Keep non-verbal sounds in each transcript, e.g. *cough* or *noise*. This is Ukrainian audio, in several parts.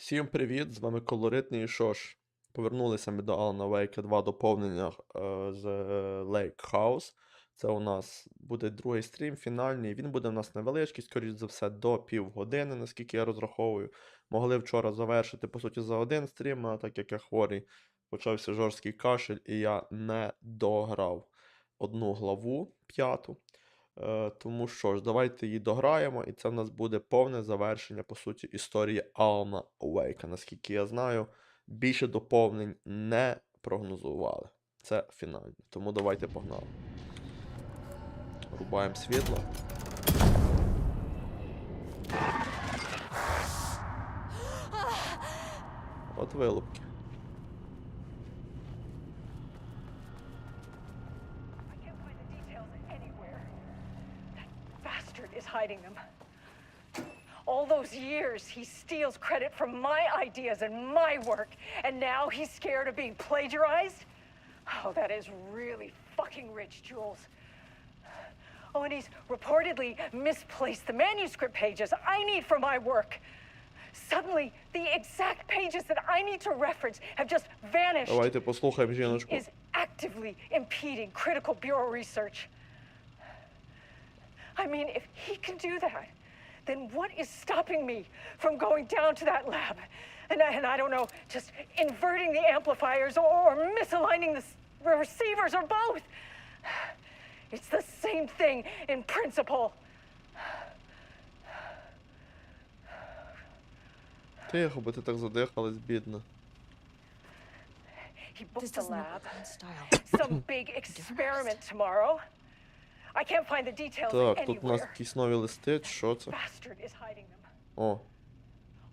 Всім привіт! З вами Колоритний Шош. Повернулися ми до Alan Wake 2 доповнення е, з е, Lake House. Це у нас буде другий стрім, фінальний. Він буде у нас невеличкий, скоріш за все, до півгодини, наскільки я розраховую. Могли вчора завершити, по суті, за один стрім, а так як я хворий, почався жорсткий кашель, і я не дограв одну главу п'яту. Е, тому що ж, давайте її дограємо, і це в нас буде повне завершення, по суті, історії Алана Уейка. Наскільки я знаю, більше доповнень не прогнозували. Це фінальне. Тому давайте погнали. Рубаємо світло. От вилупки. hiding them. All those years, he steals credit for my ideas and my work, and now he's scared of being plagiarized? Oh, that is really fucking rich, Jules. Oh, and he's reportedly misplaced the manuscript pages I need for my work. Suddenly, the exact pages that I need to reference have just vanished Давайте послухаємо жіночку. is actively impeding critical bureau research. I mean, if he can do that, then what is stopping me from going down to that lab? And, I- and I don't know, just inverting the amplifiers or, or misaligning the s- receivers or both. It's the same thing in principle. Тихо, бо ти так задихалась, бідно. He This booked a does not lab, look in style. some big experiment tomorrow. I can't find the details Так, тут у нас anywhere. якісь нові листи, чи що це? Bastard is hiding them. О,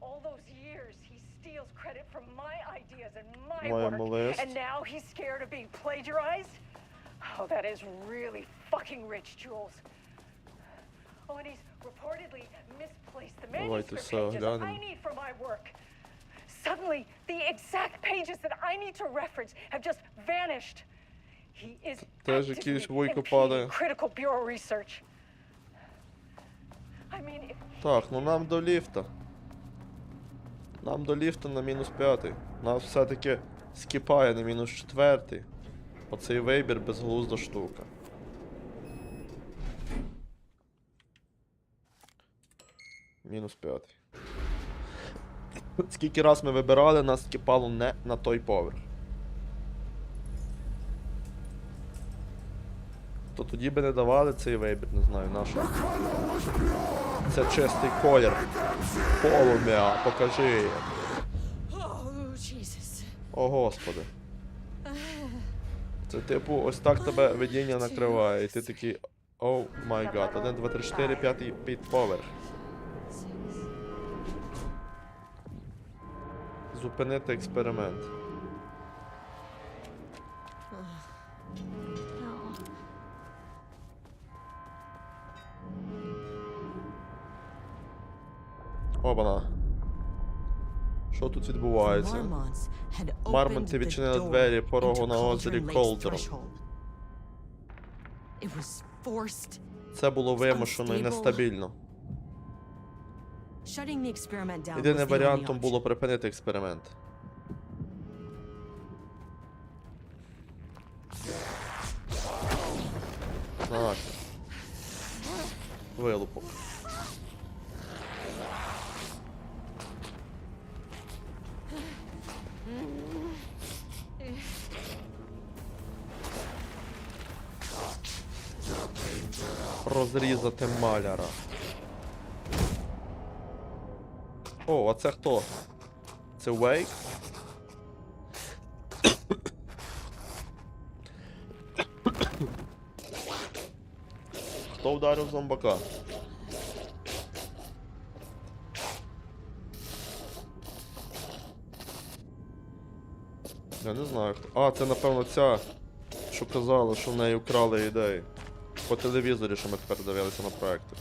All those years, he steals credit for my ideas and my Моєму work, лист. and now he's scared of being plagiarized. Oh, that is really fucking rich, Jules. Oh, and he's reportedly misplaced the Давайте manuscript все pages I оглянемо. need for my work. Suddenly, the exact pages that I need to reference have just vanished. Теж якийсь вуйко падає. Так, ну нам до ліфта. Нам до ліфта на мінус п'ятий. Нас все-таки скіпає на мінус четвертий. Оцей вибір безглузда штука. Мінус п'ятий. Скільки раз ми вибирали, нас скіпало не на той поверх. Тоді би не давали цей вибір, не знаю, на що. Це чистий колір. Полум'я, покажи. О, господи. Це типу, ось так тебе видіння накриває, і ти такий. О май гад, 1, 2, 3, 4, 5 підповерх. Зупинити експеримент. Обана. Що тут відбувається? Мармонти відчинили двері порогу на озері forced. Це було вимушено і нестабільно. Єдиним варіантом було припинити експеримент. Так. Вилупок. Розрізати маляра. О, а це хто? Це Вейк? Хто вдарив зомбака? Я не знаю хто. А, це напевно ця, що казала, що в неї вкрали ідеї. По телевізорі, що ми тепер дивилися на проекти.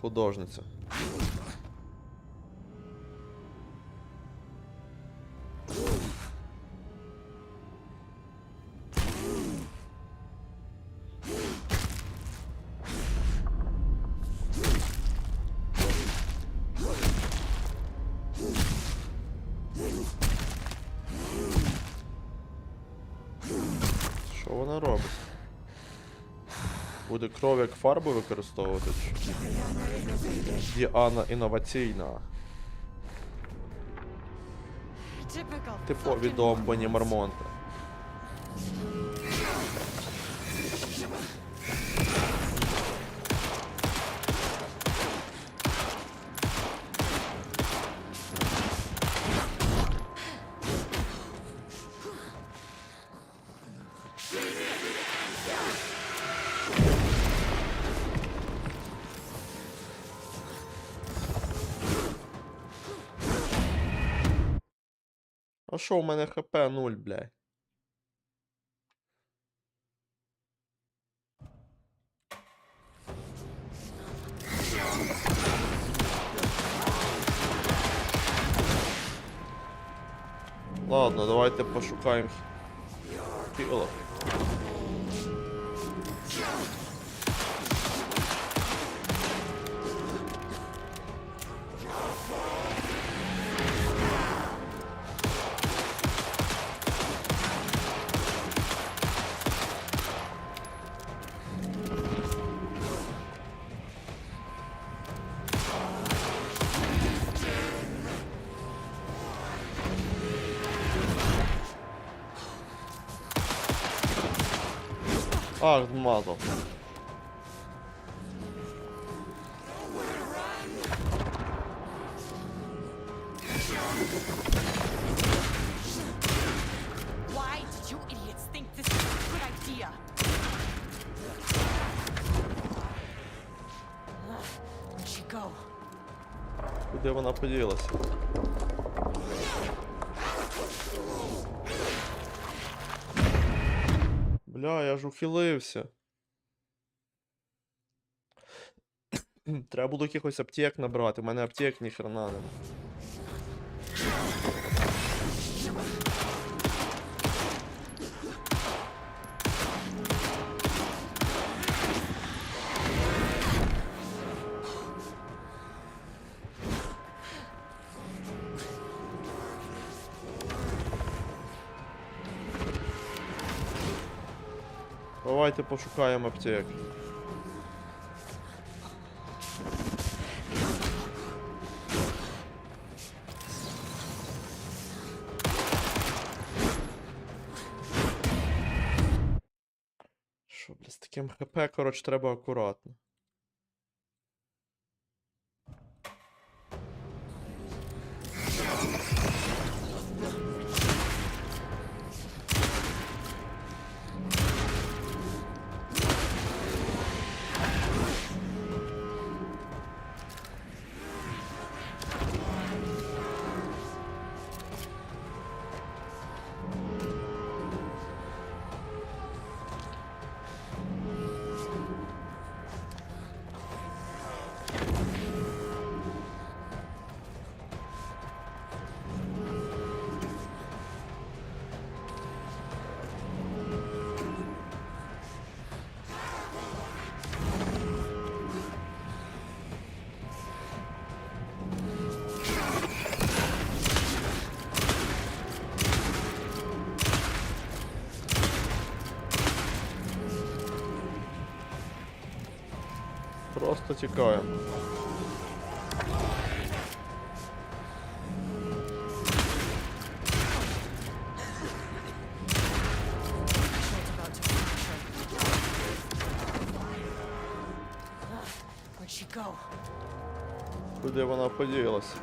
Художниця. Фарбу використовувати? Діана інноваційна. Типові домбані довбані А що у мене хп 0, блядь? Ладно, давайте пошукаємо хілок. She go? Куди вона поділася? Ж ухилився. Треба було якихось аптек набрати, у мене аптек ні хрена Давайте пошукаємо аптек. Що, блядь, з таким ХП, коротше, треба акуратно. просто тікаємо. Куди вона подіялась?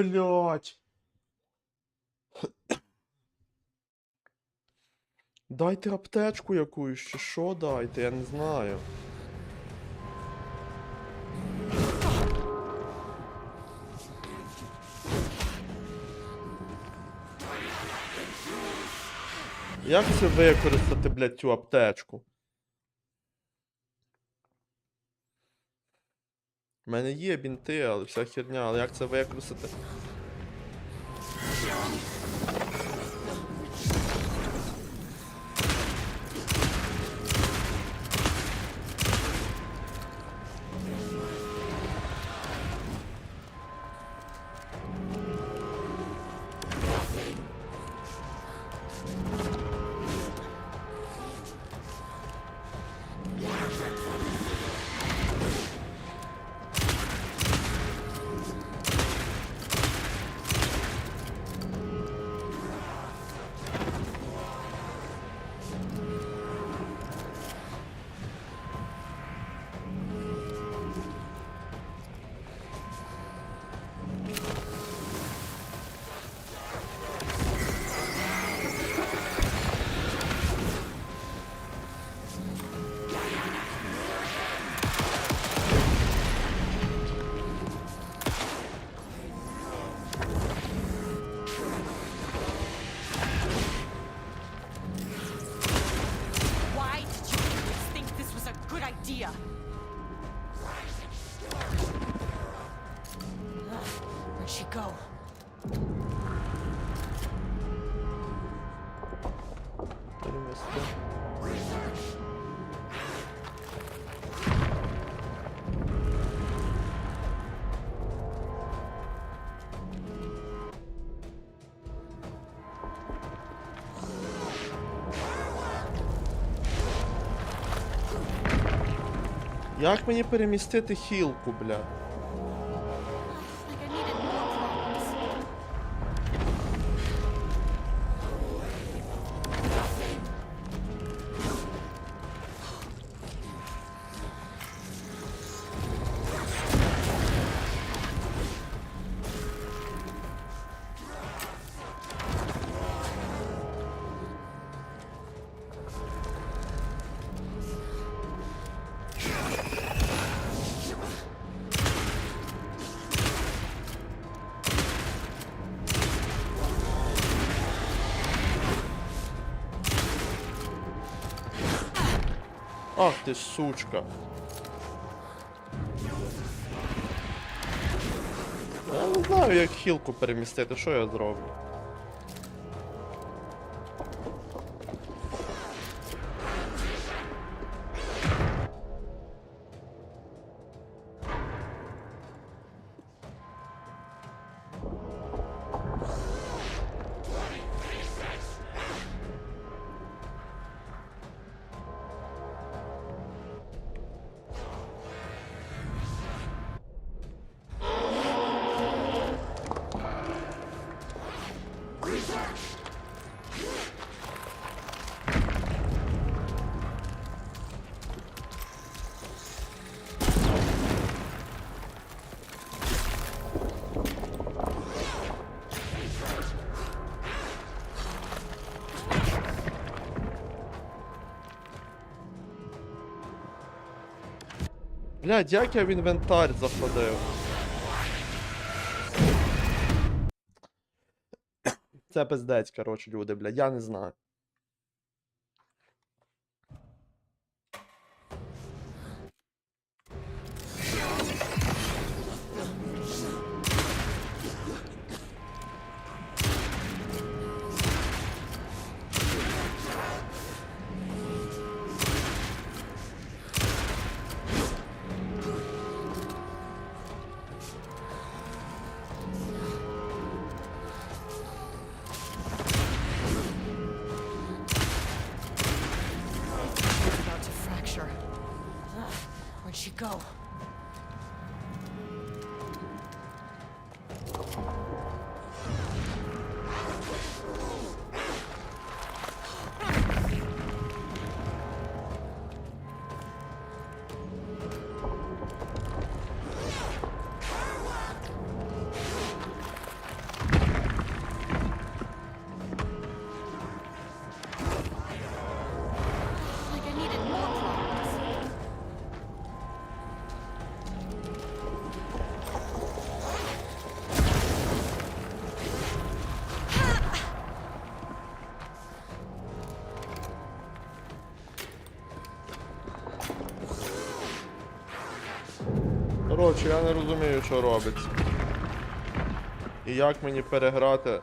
А блять. Дайте аптечку якусь, чи що дайте, я не знаю. Як це використати, блядь, цю аптечку? Мене є бінти, але вся херня, але як це використати? Як мені перемістити хілку, бля? Ах ти сучка. Я не знаю, як хілку перемістити, що я зроблю. Блядь, як я в інвентар заходив? Це пиздець, коротше, люди, блядь, я не знаю. Коротше, я не розумію, що робиться. І як мені переграти.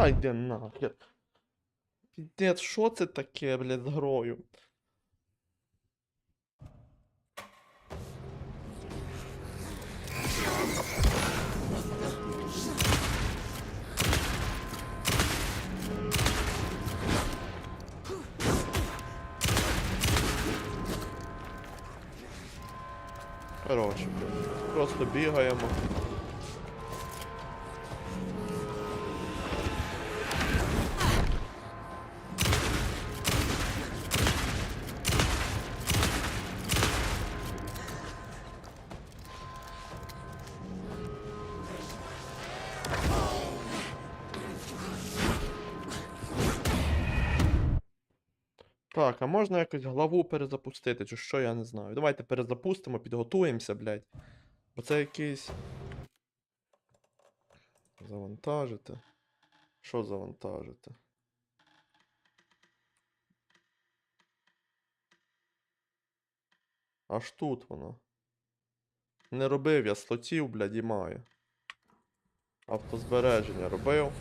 Та йди нахер. Піздець, що це таке, блядь, з грою? Коротше, блядь, просто бігаємо. А можна якось главу перезапустити, чи що, я не знаю. Давайте перезапустимо, підготуємося, блядь. Бо це якийсь. Завантажити. Що завантажити? Аж тут воно. Не робив я слотів, блядь, і маю. Автозбереження робив.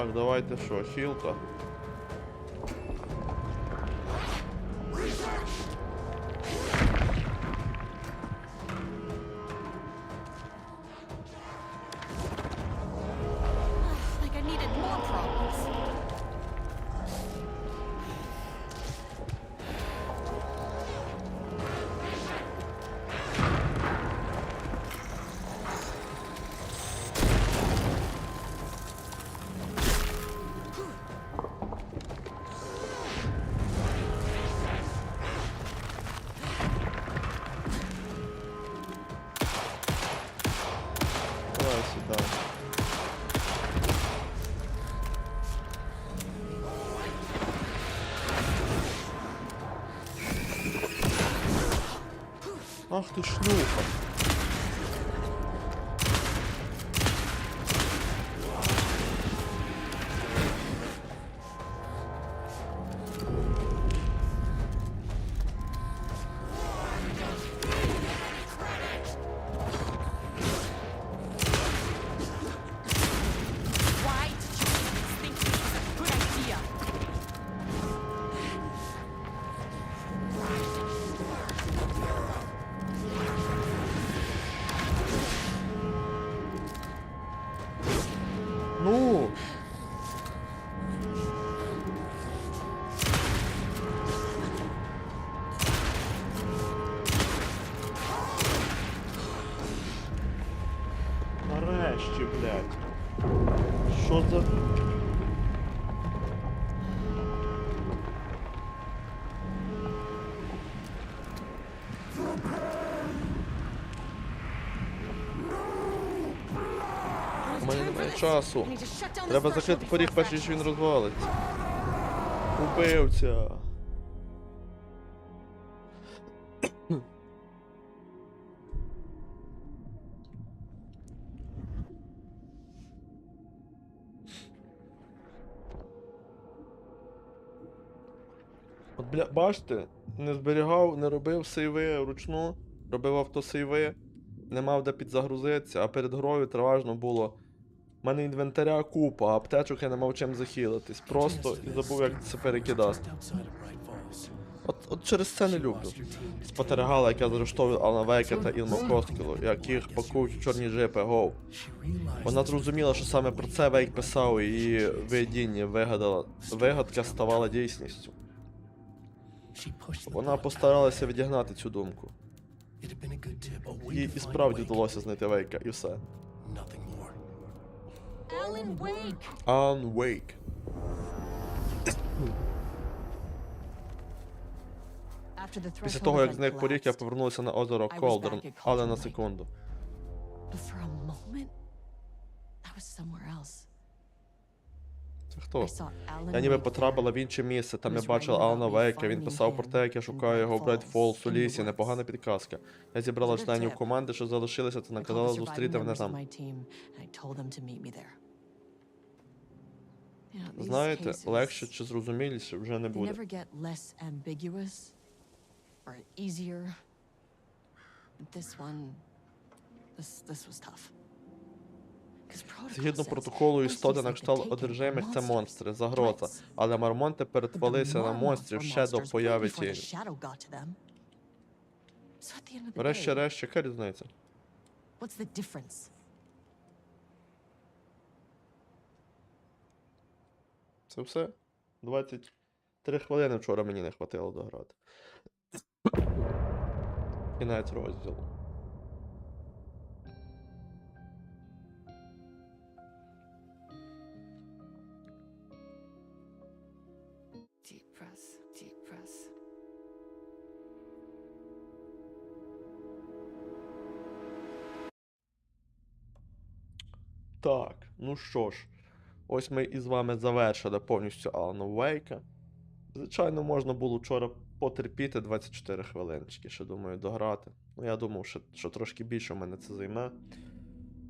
Так, давайте що, хілка. Ах ти шлюха. У мене немає часу. Треба закрити поріг, перш ніж він розвалиться. Убивця. От, бля, бачите, не зберігав, не робив сейви вручну, робив автосейви, не мав де підзагрузитися, а перед грою триважно було. У мене інвентаря купа, аптечок я не мав чим захилитись. Просто і забув, як це перекидати. От, от через це не люблю. Спостерігала, як я заарештовую Алана Вейка та Ілму Коскілу, яких пакують у чорні джипи, гоу. Вона зрозуміла, що саме про це Вейк писав і її видіння вигадала. Вигадка ставала дійсністю. Вона постаралася відігнати цю думку. Їй і справді вдалося знайти Вейка, і все. Alan Wake! Алан Вейк. Після того, як зник поріг, я повернувся на озеро Колдерн, але на секунду. Це хто? Alan Я ніби потрапила в інше місце, там я бачила Алана Вейка, він писав про те, як я шукаю його в Брайт Фоллс у лісі, непогана підказка. Я зібрала членів команди, що залишилися, та наказала зустріти мене там. Знаєте, легше чи зрозуміліше вже не буде. Згідно протоколу, істоти на кшталт одержимих це монстри, загроза. Але мармонти перетворилися на монстрів ще до появи тіні. Врешті-решт, яка різниця? what's the difference? Це все? 23 хвилини вчора мені не хватило дограти. Кінець розділу. Так, ну що ж, ось ми із вами завершили повністю Алана Вейка. Звичайно, можна було вчора потерпіти 24 хвилиночки, ще думаю, дограти. Ну, я думав, що, що трошки більше в мене це займе.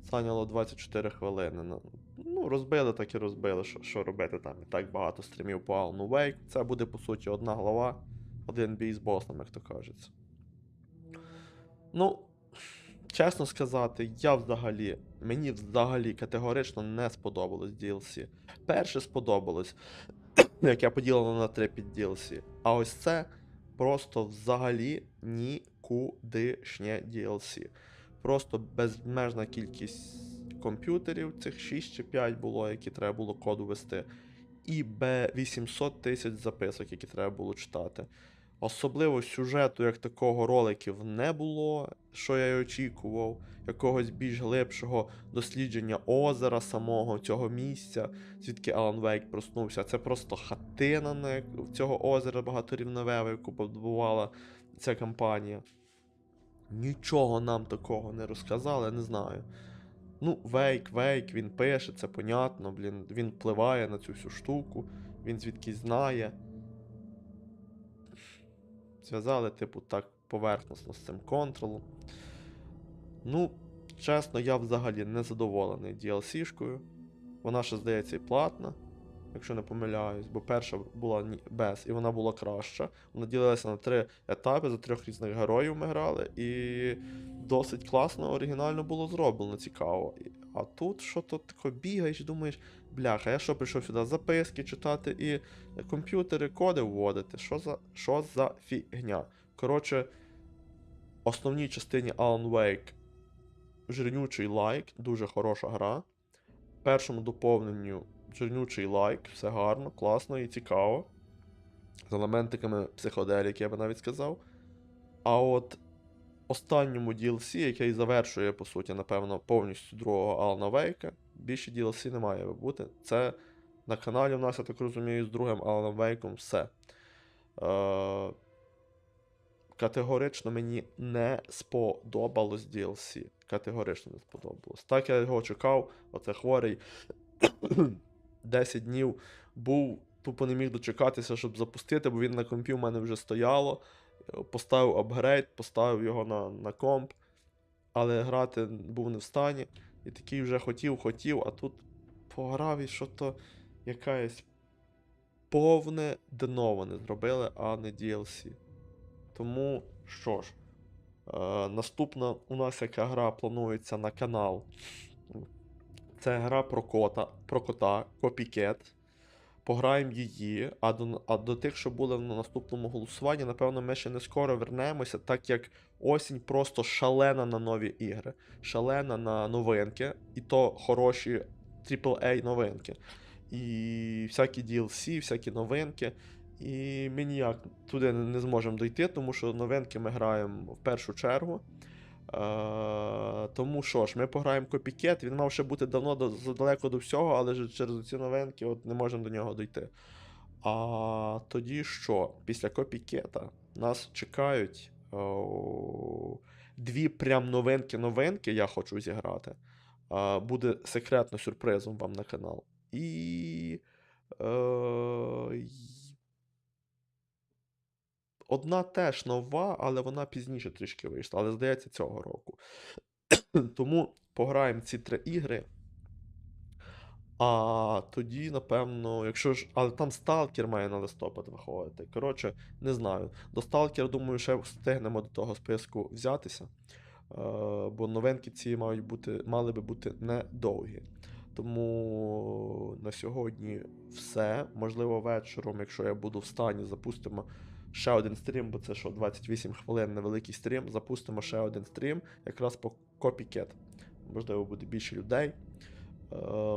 Зайняло 24 хвилини. Ну, Ну, розбили, так і розбили. Що, що робити там? І так багато стрімів по Алану Вейк. Це буде, по суті, одна глава, один бій з босом, як то кажеться. Ну, чесно сказати, я взагалі, мені взагалі категорично не сподобалось DLC. Перше сподобалось, *clears throat* як я поділено на три під DLC. А ось це просто взагалі нікудишнє DLC. Просто безмежна кількість комп'ютерів, цих 6 чи 5 було, які треба було код ввести. І б 800 тисяч записок, які треба було читати. Особливо сюжету, як такого роликів не було, що я й очікував, якогось більш глибшого дослідження озера самого цього місця, звідки Алан Вейк проснувся. Це просто хатина на цього озера багаторівневе, яку побудувала ця компанія. Нічого нам такого не розказали, не знаю. Ну, Вейк, Вейк, він пише, це понятно, блін, він впливає на цю всю штуку, він звідки знає. Зв'язали, типу, так поверхносно з цим контролом. Ну, чесно, я взагалі не задоволений DLC-шкою. Вона ще, здається, і платна, якщо не помиляюсь, бо перша була без, і вона була краща. Вона ділилася на три етапи, за трьох різних героїв ми грали, і досить класно, оригінально було зроблено, цікаво. А тут що то таке бігаєш думаєш, бляха, я що прийшов сюди записки читати і комп'ютери, коди вводити. Що за, що за фігня? Коротше, основній частині Alan Wake жирнючий лайк, дуже хороша гра. першому доповненню жирнючий лайк, все гарно, класно і цікаво. З елементиками психоделіки, я би навіть сказав. А от останньому DLC, який завершує, по суті, напевно, повністю другого Алана Вейка, більше DLC не має бути. Це на каналі у нас, я так розумію, з другим Аланом Вейком все. Е- категорично мені не сподобалось DLC. Категорично не сподобалось. Так я його чекав, оце хворий *coughs* 10 днів був, тупо не міг дочекатися, щоб запустити, бо він на компі в мене вже стояло. Поставив апгрейд, поставив його на, на комп, але грати був не в стані. І такий вже хотів, хотів, а тут пограв і що то якесь повне дно вони зробили, а не DLC. Тому що ж, е, наступна у нас яка гра планується на канал. Це гра про кота, про кота, Copycat. Пограємо її, а до, а до тих, що були на наступному голосуванні, напевно, ми ще не скоро вернемося, так як осінь просто шалена на нові ігри, шалена на новинки, і то хороші AAA новинки. І всякі DLC, всякі новинки. І ми ніяк туди не зможемо дойти, тому що новинки ми граємо в першу чергу. Е, тому що ж, ми пограємо Copycat, він мав ще бути давно до, задалеко до всього, але через ці новинки от не можемо до нього дойти. А тоді що? Після Copycat нас чекають о, дві прям новинки-новинки, я хочу зіграти. А, буде секретно сюрпризом вам на канал. І. Е, Одна теж нова, але вона пізніше трішки вийшла, але здається, цього року. *clears throat* Тому пограємо ці три ігри. А тоді, напевно, якщо ж. Але там Сталкер має на листопад виходити. Коротше, не знаю. До Сталкера, думаю, ще встигнемо до того списку взятися. Е, бо новинки ці мають бути, мали би бути недовгі. Тому на сьогодні все. Можливо, вечором, якщо я буду в стані, запустимо ще один стрім, бо це що, 28 хвилин невеликий стрім. Запустимо ще один стрім, якраз по Copycat. Можливо, буде більше людей, е,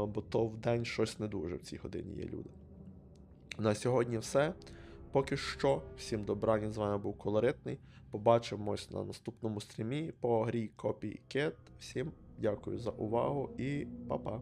бо то в день щось не дуже в цій годині є люди. На сьогодні все. Поки що, всім добрані, з вами був Колоритний. Побачимось на наступному стрімі по грі Copycat. Всім дякую за увагу і па-па.